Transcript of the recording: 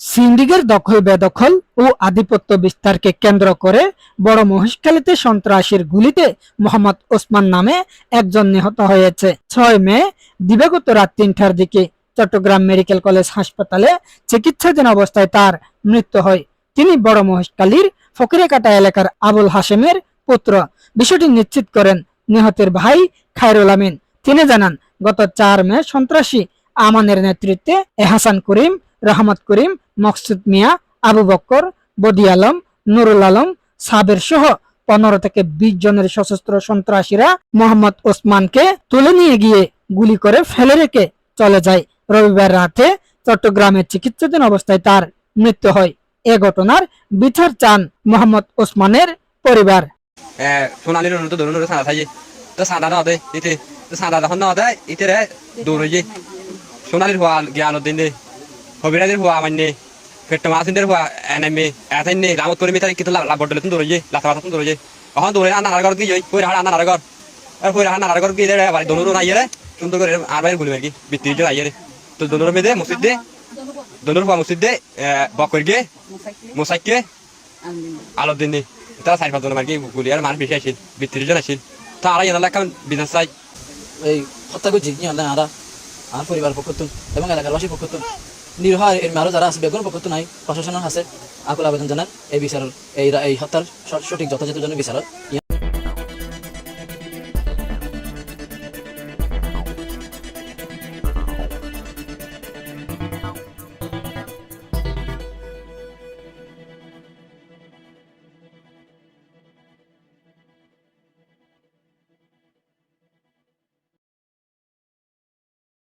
সিন্ডিকের দখল, বেদখল ও আধিপত্য বিস্তারকে কেন্দ্র করে বড় মহেশখালীতে সন্ত্রাসীর গুলিতে মোহাম্মদ ওসমান নামে একজন নিহত হয়েছে। ছয় মে, দিবাগত রাত তিনটার দিকে চট্টগ্রাম মেডিকেল কলেজ হাসপাতালে চিকিৎসাধীন অবস্থায় তার মৃত্যু হয়। তিনি বড় মহেশখালীর ফকিরেকাটা এলাকার আবুল হাশেমের পুত্র। বিষয়টি নিশ্চিত করেন নিহতের ভাই খায়রুল আমিন। তিনি জানান, গত চার মে সন্ত্রাসী আমানের নেতৃত্বে এহাসান করিম রহমত করিম, মকসুদ মিয়া, আবু বক্কর, বদি আলম, নুরুল আলম, সাবের সহ পনেরো থেকে বিশ জনের সশস্ত্র সন্ত্রাসীরা মোহাম্মদ ওসমানকে তুলে নিয়ে গিয়ে গুলি করে ফেলে রেখে চলে যায়। রবিবার রাতে চট্টগ্রামে চিকিৎসাধীন অবস্থায় তার মৃত্যু হয়। এ ঘটনার বিচার চান মোহাম্মদ ওসমানের পরিবার। রে দূর সোনালির হওয়া জ্ঞান দিন হবিরাদের হওয়া মান্য ফেট্ট মাসিনের হওয়া এনএমএ এতই নে রামত করে মিতাই কিন্তু লাভ বটলে তুমি দূর লাথা মাথা তুমি হয়ে এখন দূরে আনা নারগর গিয়ে কই হাড় আনা নারগর আর কই হাড় নারগর গিয়ে রে বাড়ি দনুরো নাই রে সুন্দর করে আর বাইরে গুলি মারি বিত্তি যে আইয়ে তো দনুরো মেদে মসজিদ দে দনুর হওয়া মসজিদ দে বকর গিয়ে মোসাইকে আলো দিন নে তারা সাইড পাতন মার্কি গুলি আর মানুষ বেশি আসিল বিত্তি জন আসিল তা আর এনার লেখা বিজনেস চাই এই হত্যা করছি কি হলে আরা আর পরিবার পক্ষতুন এবং এলাকারবাসীর পক্ষতুন নিরহ এর আরও যারা আছে বেগুন পক্ষতুন নাই প্রশাসন আছে। আকুল আবেদন জানান এই বিচার এই এই হত্যার সঠিক যথাযথ জন্য বিচারত